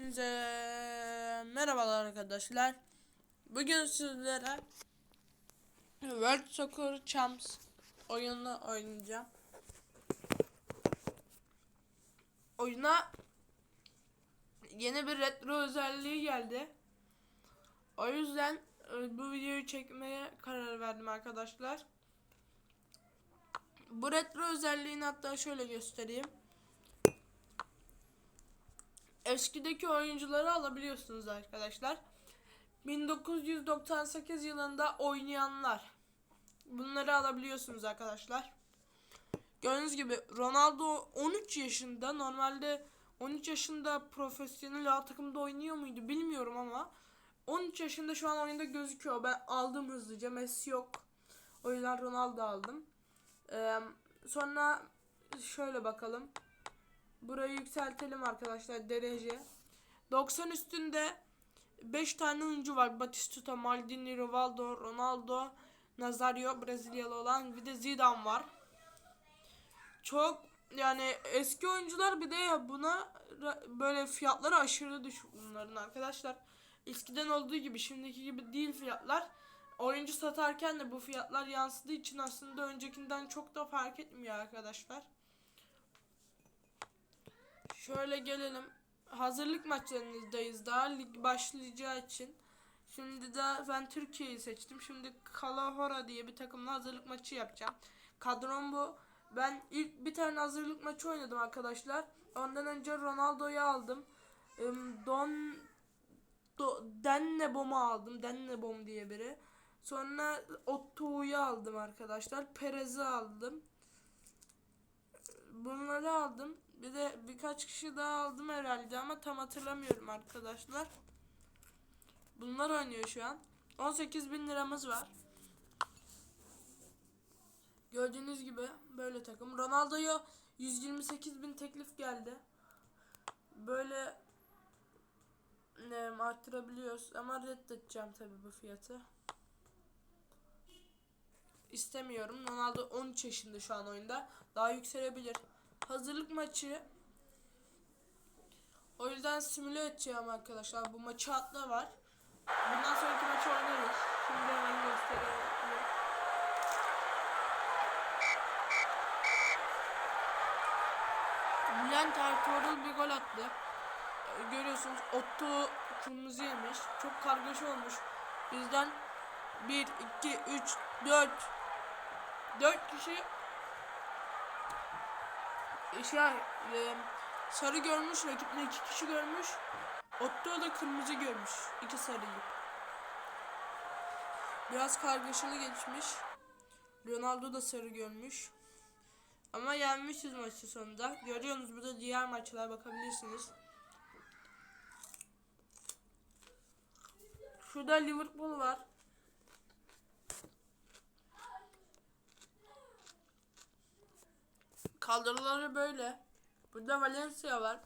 Hepinize merhabalar arkadaşlar. Bugün sizlere World Soccer Champs oyununu oynayacağım. Oyuna yeni bir retro özelliği geldi. O yüzden e, bu videoyu çekmeye karar verdim arkadaşlar. Bu retro özelliğini hatta şöyle göstereyim. Eskideki oyuncuları alabiliyorsunuz arkadaşlar. 1998 yılında oynayanlar. Bunları alabiliyorsunuz arkadaşlar. Gördüğünüz gibi Ronaldo 13 yaşında. Normalde 13 yaşında profesyonel A takımda oynuyor muydu bilmiyorum ama 13 yaşında şu an oyunda gözüküyor. Ben aldım hızlıca. Messi yok. O yüzden Ronaldo aldım. Ee, sonra şöyle bakalım. Burayı yükseltelim arkadaşlar derece. 90 üstünde 5 tane oyuncu var. Batistuta, Maldini, Rivaldo, Ronaldo, Nazario, Brezilyalı olan bir de Zidane var. Çok yani eski oyuncular bir de buna böyle fiyatları aşırı düşük bunların arkadaşlar. Eskiden olduğu gibi şimdiki gibi değil fiyatlar. Oyuncu satarken de bu fiyatlar yansıdığı için aslında öncekinden çok da fark etmiyor arkadaşlar. Şöyle gelelim. Hazırlık maçlarınızdayız daha lig başlayacağı için. Şimdi de ben Türkiye'yi seçtim. Şimdi Kalahora diye bir takımla hazırlık maçı yapacağım. Kadrom bu. Ben ilk bir tane hazırlık maçı oynadım arkadaşlar. Ondan önce Ronaldo'yu aldım. Don Do, Dennebom'u aldım. Dennebom diye biri. Sonra Otto'yu aldım arkadaşlar. Perez'i aldım. Bunları aldım. Bir de birkaç kişi daha aldım herhalde ama tam hatırlamıyorum arkadaşlar. Bunlar oynuyor şu an. 18 bin liramız var. Gördüğünüz gibi böyle takım. Ronaldo'ya 128 bin teklif geldi. Böyle ne arttırabiliyoruz ama reddedeceğim tabi bu fiyatı. İstemiyorum. Ronaldo 13 yaşında şu an oyunda. Daha yükselebilir. Hazırlık maçı. O yüzden simüle edeceğim arkadaşlar. Bu maçı atla var. Bundan sonraki maçı oynarız. Şimdi hemen göstereyim. Bülent Ertuğrul bir gol attı. Ee, Görüyorsunuz Otto kırmızı yemiş. Çok kargaşa olmuş. Bizden 1, 2, 3, 4 4 kişi şey e, sarı görmüş rakipte iki kişi görmüş. Otto da kırmızı görmüş iki sarıyı. Biraz kargaşalı geçmiş. Ronaldo da sarı görmüş. Ama yenmişiz maçı sonunda. Görüyorsunuz burada diğer maçlara bakabilirsiniz. Şurada Liverpool var Kaldırıları böyle. Burada Valencia var.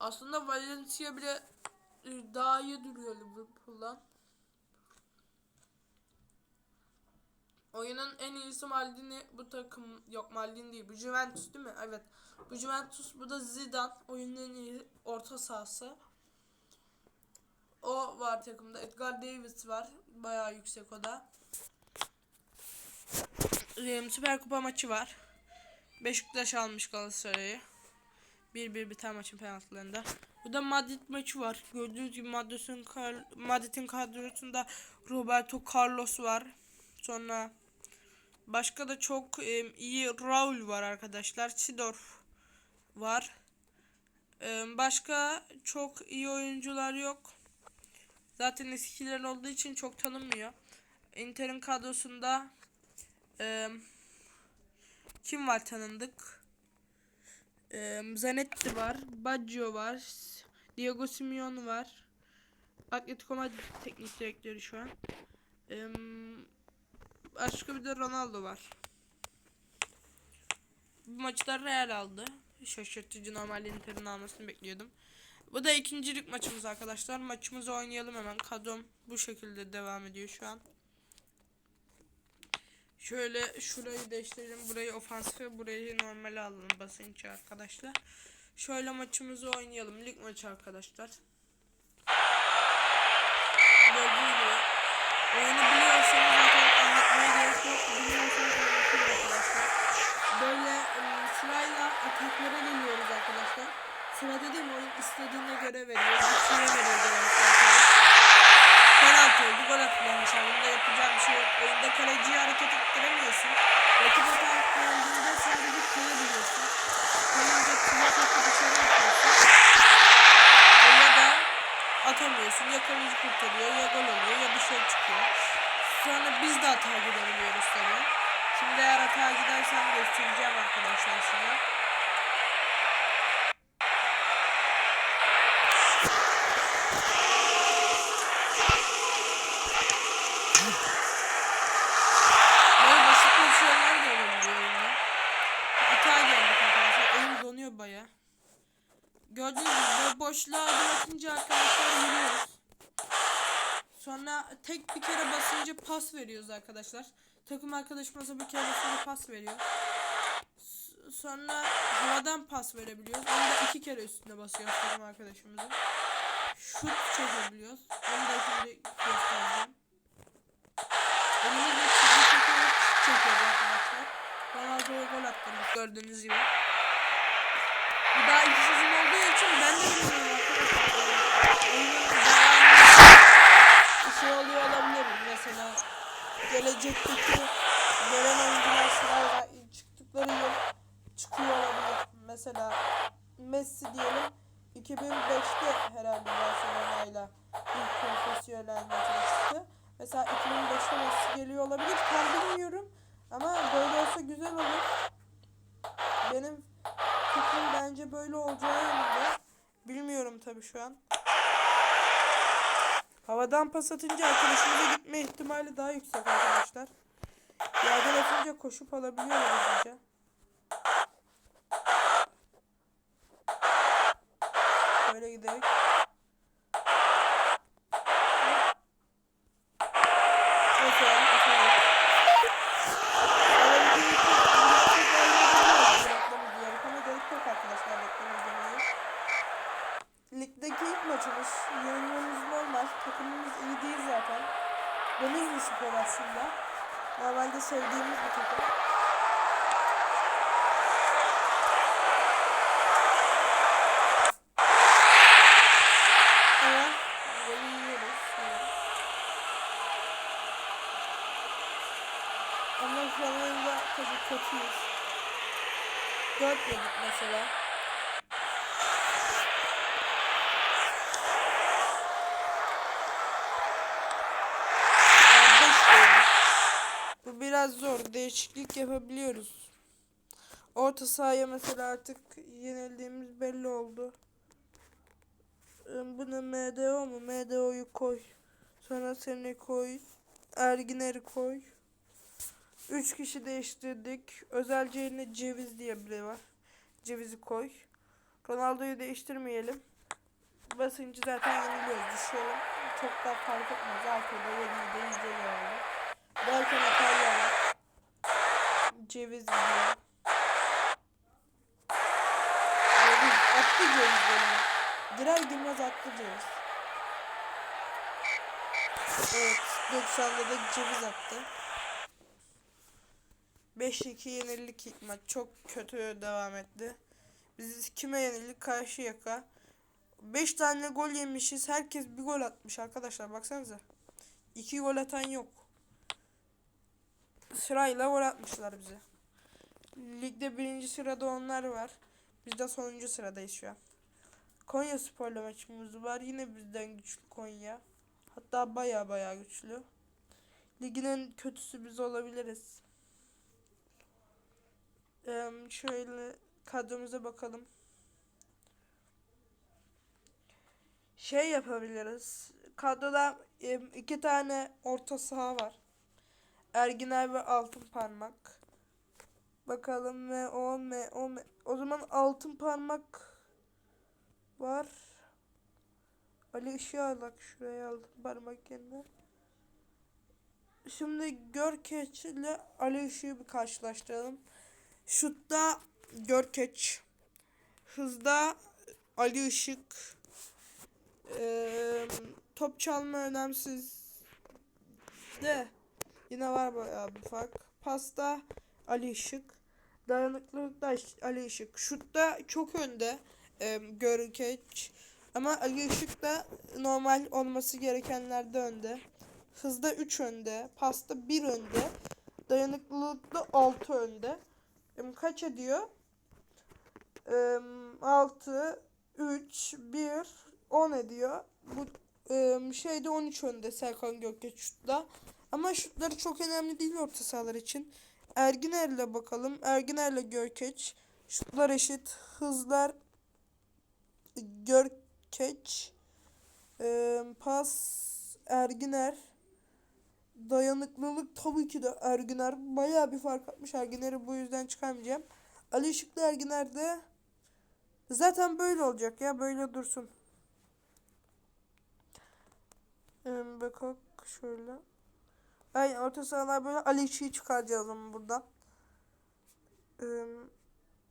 Aslında Valencia bile e, daha iyi duruyor Liverpool'dan. Oyunun en iyisi Maldini bu takım yok Maldini değil bu Juventus değil mi? Evet. Bu Juventus bu da Zidane oyunun en iyi orta sahası. O var takımda. Edgar Davis var. Bayağı yüksek o da. Süper Kupa maçı var. Beşiktaş almış Galatasaray'ı. 1-1 biten maçın penaltılarında. Bu da Madrid maçı var. Gördüğünüz gibi Madrid'in Madrid'in kadrosunda Roberto Carlos var. Sonra başka da çok e, iyi Raul var arkadaşlar. Sidorf var. E, başka çok iyi oyuncular yok. Zaten eskiler olduğu için çok tanınmıyor. Inter'in kadrosunda e, kim var tanındık? Ee, Zanetti var. Baggio var. Diego Simeone var. Atletico Madrid teknik direktörü şu an. Ee, başka bir de Ronaldo var. Bu maçta Real aldı. Şaşırtıcı normalde Inter'in almasını bekliyordum. Bu da ikincilik maçımız arkadaşlar. Maçımızı oynayalım hemen. Kadrom bu şekilde devam ediyor şu an. Şöyle şurayı değiştirelim. Burayı ofansife, burayı normal alalım basınçı arkadaşlar. Şöyle maçımızı oynayalım. Lig maçı arkadaşlar. Gördüğünüz gibi. Oyunu biliyorsanız zaten anlatmaya gerek yok. Bilmiyorsanız anlatayım arkadaşlar. Böyle ım, sırayla ataklara geliyoruz arkadaşlar. Sırada değil mi? Oyun istediğine göre veriyor. Bütçeye veriyor genellikle atarı. Penaltı oldu. Gol attılar mesela. Bunda yapacak bir şey yok. Oyunda kaleciyi hareket ettiremiyorsun. Rakip atak geldiğinde sadece kale biliyorsun. Kalınca kule topu dışarı atıyorsun. Ya da atamıyorsun. Ya kaleci kurtarıyor ya gol oluyor ya şey çıkıyor. Sonra biz de hata gidebiliyoruz tabii. Şimdi eğer hata gidersem göstereceğim arkadaşlar size. Böyle basit pozisyonlar da olabiliyor oyunda. Hata geldik arkadaşlar. Elim donuyor baya. Gördüğünüz gibi böyle boşluğa adım atınca arkadaşlar yürüyoruz. Sonra tek bir kere basınca pas veriyoruz arkadaşlar. Takım arkadaşımıza bir kere basınca pas veriyor. Sonra havadan pas verebiliyoruz. Onu da iki kere üstüne basıyoruz takım arkadaşımızın. Şut çekebiliyoruz. Onu da şimdi göstereceğim. Elimizle çizgi çekerek şut arkadaşlar. Ronaldo'ya gol attırdık gördüğünüz gibi. Bu daha iki sezon olduğu için ben de bilmiyorum bir şey oluyor olabilir. Mesela gelecekteki gelen oyuncular sırayla çıktıkları yıl çıkıyor olabilir. Mesela Messi diyelim 2005'te herhalde Barcelona'yla ilk profesyonel çıktı. Mesela 2005'te Messi geliyor olabilir. Tam bilmiyorum. Ama böyle olsa güzel olur. Benim fikrim bence böyle olacağı yönünde. Bilmiyorum tabii şu an. Havadan pas atınca arkadaşımıza gitme ihtimali daha yüksek arkadaşlar. Yerden atınca koşup alabiliyor hızlıca. Böyle giderek. Neyse ya, atamadık. Böyle bir iki- bir iki gol yiyebiliyoruz reklam izleyerek ama gerek yok arkadaşlar reklam izlemeye. Ligdeki ilk maçımız. Yenilmemiz normal. Takımımız iyi değil zaten. Denizli Spor aslında. Normalde sevdiğimiz bir takım. Ama golü yiyoruz. Evet. Ama şu an oyunda tabii kötüyüz. 4 yedik mesela. Aa, beş yedik. Bu biraz zor. Değişiklik yapabiliyoruz. Orta sahaya mesela artık yenildiğimiz belli oldu. Buna MDO mu? MDO'yu koy. Sonra seni koy. Erginer'i koy. Üç kişi değiştirdik. Özelce yerine Ceviz diye biri var. Cevizi koy. Ronaldo'yu değiştirmeyelim. Basıncı zaten yeniliyoruz. Düşüyorum. Çok da fark etmez. Arkada yenildi. Yüzde geldi. Belki var. Ceviz. Ceviz. Attı ceviz golünü. Girer girmez attı ceviz. Evet. 90'da da ceviz attı. 5-2 yenildik maç. Çok kötü devam etti. Biz kime yenildik? Karşıyaka. 5 tane gol yemişiz. Herkes bir gol atmış arkadaşlar. Baksanıza. 2 gol atan yok. Sırayla gol atmışlar bize. Ligde birinci sırada onlar var. Biz de sonuncu sıradayız şu an. Konya Spor'la maçımız var. Yine bizden güçlü Konya. Hatta baya baya güçlü. Ligin en kötüsü biz olabiliriz. Eee, şöyle kadromuza bakalım. Şey yapabiliriz. Kadroda iki tane orta saha var. Erginer ve Altın Parmak. Bakalım ve o me o me. O zaman Altın Parmak var. Ali Işık şuraya Altın Parmak yerine. Şimdi Görkeç ile Ali Işık'ı bir karşılaştıralım. Şutta Görkeç. hızda Ali Işık. Ee, top çalma önemsiz. De yine var bayağı bir fark. Pasta Ali Işık. Dayanıklılıkta Ali Işık. Şutta çok önde. E, Görkeç. Ama Ali Işık da normal olması gerekenlerde önde. Hızda 3 önde. Pasta 1 önde. Dayanıklılıkta 6 önde. Em, kaç ediyor? Em, 6 3 1 10 ediyor. Bu em, şeyde 13 önde Serkan Gökçe şutta. Ama şutları çok önemli değil orta sahalar için. Erginer'le bakalım. Erginer'le Görkeç. Şutlar eşit. Hızlar Görkeç. Em, pas Erginer. Dayanıklılık tabii ki de Erginer. Bayağı bir fark atmış. Erginer'i bu yüzden çıkarmayacağım. Ali Işıklı Erginer de zaten böyle olacak ya. Böyle dursun. Ee, bakalım şöyle. Ay orta sahalar böyle Ali Işık'ı çıkaracağız ama buradan. Ee,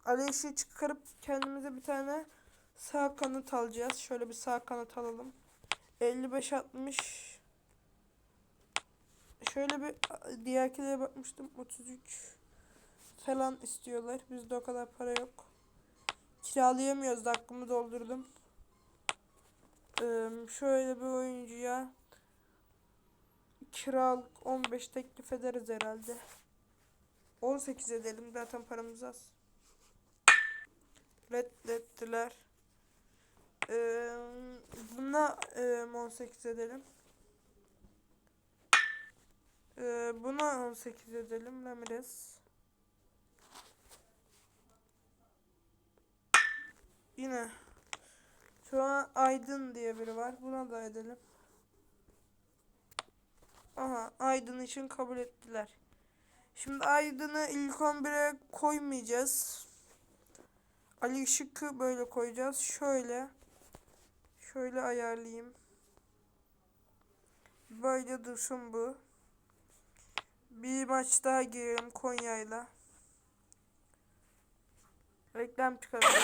Ali Işık'ı çıkarıp kendimize bir tane sağ kanat alacağız. Şöyle bir sağ kanat alalım. 55-60 Şöyle bir diğerkilere bakmıştım. 33 falan istiyorlar. Bizde o kadar para yok. Kiralayamıyoruz hakkımı doldurdum. Ee, şöyle bir oyuncuya kiralık 15 teklif ederiz herhalde. 18 edelim zaten paramız az. Reddettiler. Ee, buna e, 18 edelim. Ee, buna 18 edelim Ramirez. Yine şu an Aydın diye biri var. Buna da edelim. Aha Aydın için kabul ettiler. Şimdi Aydın'ı ilk 11'e koymayacağız. Ali Işık'ı böyle koyacağız. Şöyle. Şöyle ayarlayayım. Böyle dursun bu. Bir maç daha girelim Konya'yla. Reklam çıkaralım.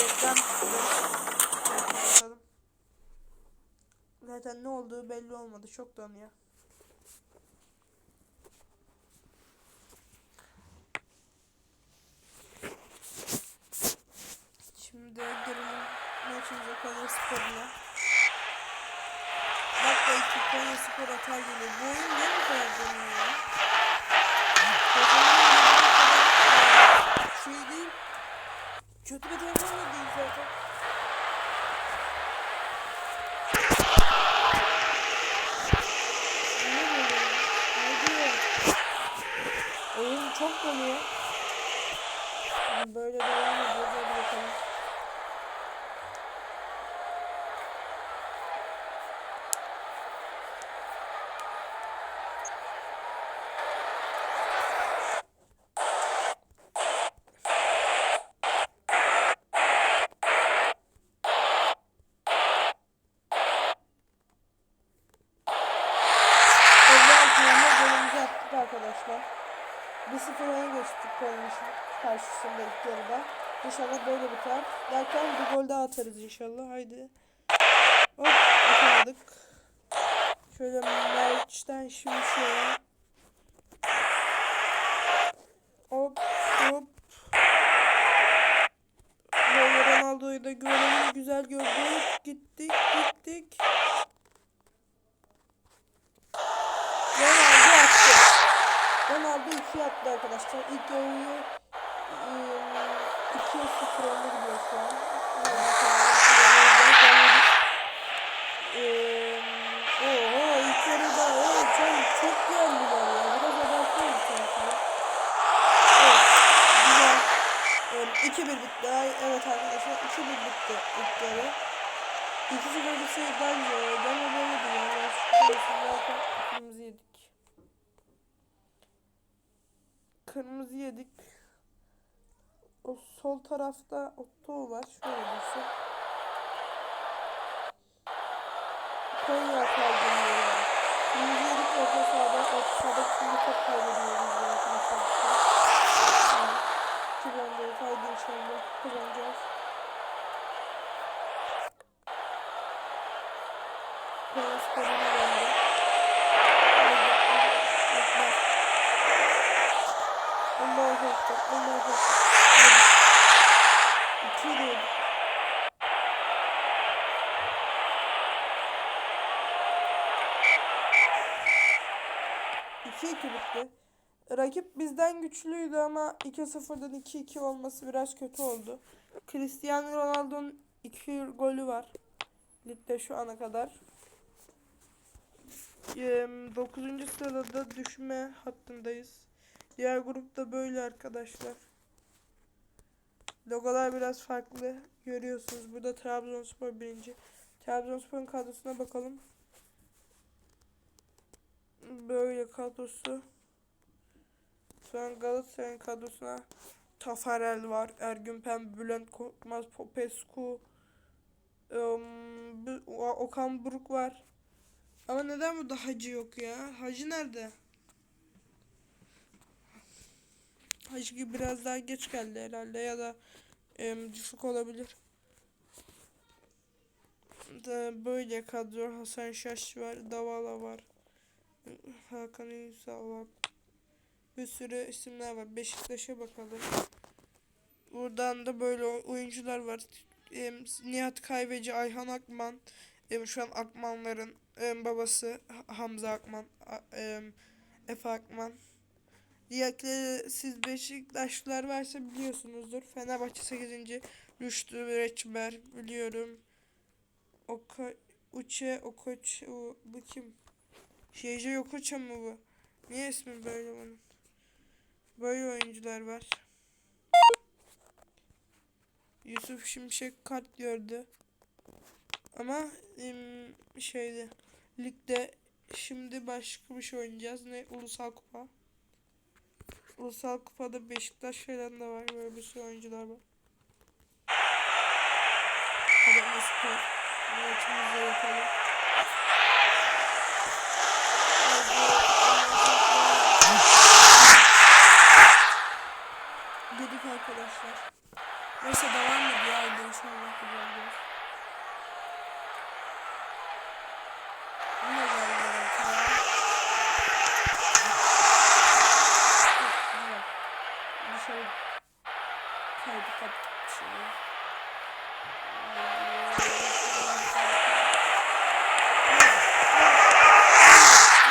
Reklam çıkaralım. Zaten ne olduğu belli olmadı. Çok donuyor. Şimdi gelelim maçımıza Konya Spor'una. Dakika 2 Konya Spor hata geliyor. Bu oyun niye bu kadar e, Şey değil. Kötü bir dönme de değil zaten. Ne böyle? Ne diyor? Çok dönüyor. Böyle devam ediyor. İnşallah böyle biter. Derken bir gol daha atarız inşallah. Haydi. Hop atamadık. Şöyle Merç'ten şimdi şöyle. Hop hop. Böyle Ronaldo'yu da görelim. Güzel gördük. Gittik gittik. Ronaldo attı. Ronaldo 2 attı arkadaşlar. İlk 2-0 önde gidiyor şu an. Eee, Oho ilk yarıda evet çok, çok geldiler ya. Biraz abartıyoruz sanki. Evet güzel. Evet, 2-1 bitti. Ay, Evet arkadaşlar 2-1 bitti ilk yarı. 2-0 bitseydi daha güzel olurdu ama böyle değil. Yani şu zaten kırmızı yedik. Kırmızı yedik. O sol tarafta Otto var. Şöyle dursun. Konya ya. Kırmızı yedik orta sahada. Orta sahada şimdi top kaybediyoruz Evet haydi inşallah kazanacağız. 2-2 bitti. Şey Rakip bizden güçlüydü ama 2-0'dan 2-2 olması biraz kötü oldu. Cristiano Ronaldo'nun 2 golü var. Ligde şu ana kadar. 9. sırada da düşme hattındayız. Diğer grupta böyle arkadaşlar. Logolar biraz farklı. Görüyorsunuz. Burada Trabzonspor birinci. Trabzonspor'un kadrosuna bakalım. Böyle kadrosu. Şu an Galatasaray'ın kadrosuna Tafarel var. Ergün Pembe, Bülent Korkmaz, Popescu, O- Okan Buruk var. Ama neden burada Hacı yok ya? Hacı nerede? Hacı gibi biraz daha geç geldi herhalde ya da em, düşük olabilir. Böyle kadro Hasan Şaş var, Davala var. Hakan Ünsal var. Bir sürü isimler var. Beşiktaş'a bakalım. Buradan da böyle oyuncular var. Nihat Kayveci, Ayhan Akman. Şu an Akmanların babası Ha- Hamza Akman. Efe Akman. Diğerleri siz Beşiktaşlılar varsa biliyorsunuzdur. Fenerbahçe 8. Rüştü Reçber biliyorum. Oka, Uçe Okoç o- bu kim? Şeyce Okoça mı bu? Niye ismi böyle bunun? Böyle oyuncular var. Yusuf Şimşek kart gördü. Ama şeyde ligde şimdi başka bir şey oynayacağız. Ne? Ulusal Kupa. Ulusal Kupa'da Beşiktaş falan da var. Böyle bir sürü oyuncular var. Adana Spor. Maçımızı yapalım. Arkadaşlar. Neyse devam ediyor. Haydi inşallah kazanacağız. Yine geldi ortaya. Evet. Dışarı kaydı kapattık şimdi.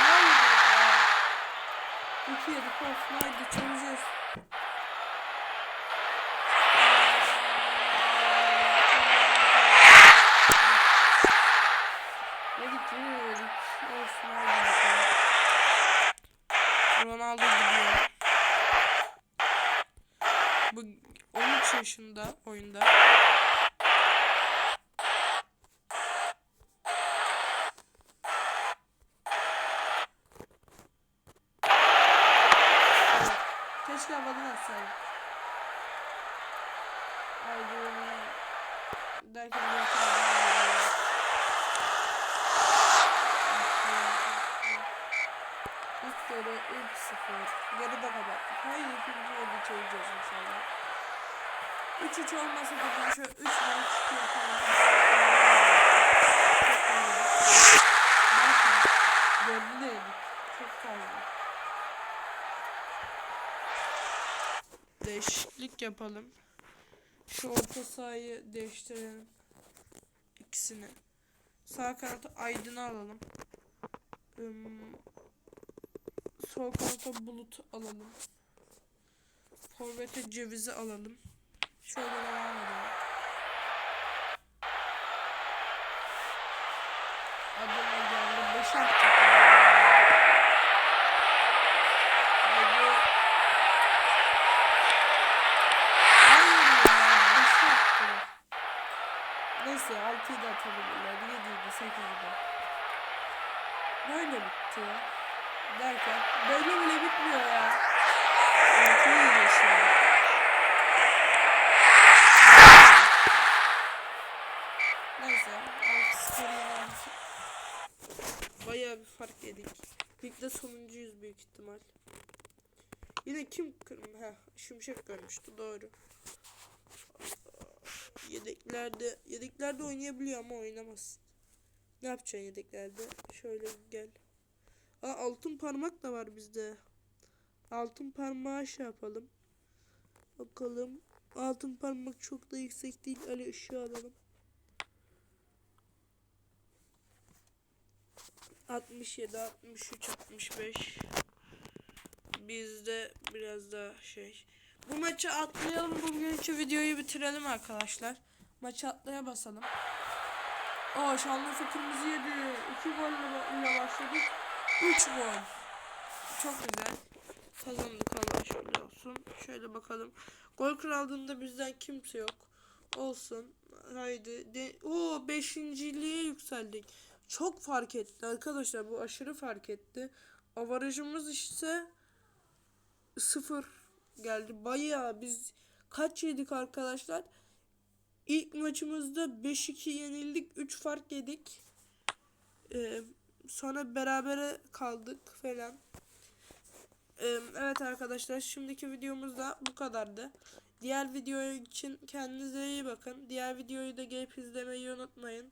Ne oldu ya? İki yedik olsun haydi çözeceğiz. Yedik yedik. Olsun bakalım. Ronaldo gidiyor. Bu 13 yaşında oyunda. Evet. Keşke havadan atsaydım. Haydi. Derken bir hata İlk kere 3-0. Geride kapattık. Hayır ikinci yolu çözeceğiz inşallah. 3-3 olmasa da ben şöyle 3 maç yapalım. Bakın. Dördü de yedik. Çok fazla. Değişiklik yapalım. Şu orta sahayı değiştirelim. İkisini. Sağ kanata Aydın'ı alalım. Im, sol kanata Bulut alalım. Forvet'e Ceviz'i alalım. Şöyle devam edelim. Adana geldi. 5 atacak. Haydi. Hayır ya. 5 attı. Neyse 6'yı da atabilirler. 7'ydi 8'ydi. Böyle bitti. Derken böyle bile bitmiyor ya. 6'yı yiyeceğiz şimdi. Neyse 6 skor yenildik. Bayağı bir fark yedik. Ligde sonuncuyuz büyük ihtimal. Yine kim kırm? Ha, Şimşek görmüştü doğru. yedeklerde yedeklerde oynayabiliyor ama oynamaz. Ne yapacaksın yedeklerde? Şöyle gel. Aa altın parmak da var bizde. Altın parmağı şey yapalım. Bakalım. Altın parmak çok da yüksek değil. Ali ışığı alalım. 67, 63, 65. Bizde biraz daha şey. Bu maçı atlayalım. Bugünkü videoyu bitirelim arkadaşlar. Maçı atlaya basalım. Aa Şanlıurfa kırmızı yedi. 2 golle başladık. 3 gol. Çok güzel. Kazandık Allah şükür olsun. Şöyle bakalım. Gol krallığında bizden kimse yok. Olsun. Haydi. De Oo beşinciliğe yükseldik. Çok fark etti arkadaşlar. Bu aşırı fark etti. Avarajımız ise sıfır geldi. Bayağı biz kaç yedik arkadaşlar? İlk maçımızda 5-2 yenildik. 3 fark yedik. Ee, sonra berabere kaldık falan. Ee, evet arkadaşlar şimdiki videomuz da bu kadardı. Diğer video için kendinize iyi bakın. Diğer videoyu da gelip izlemeyi unutmayın.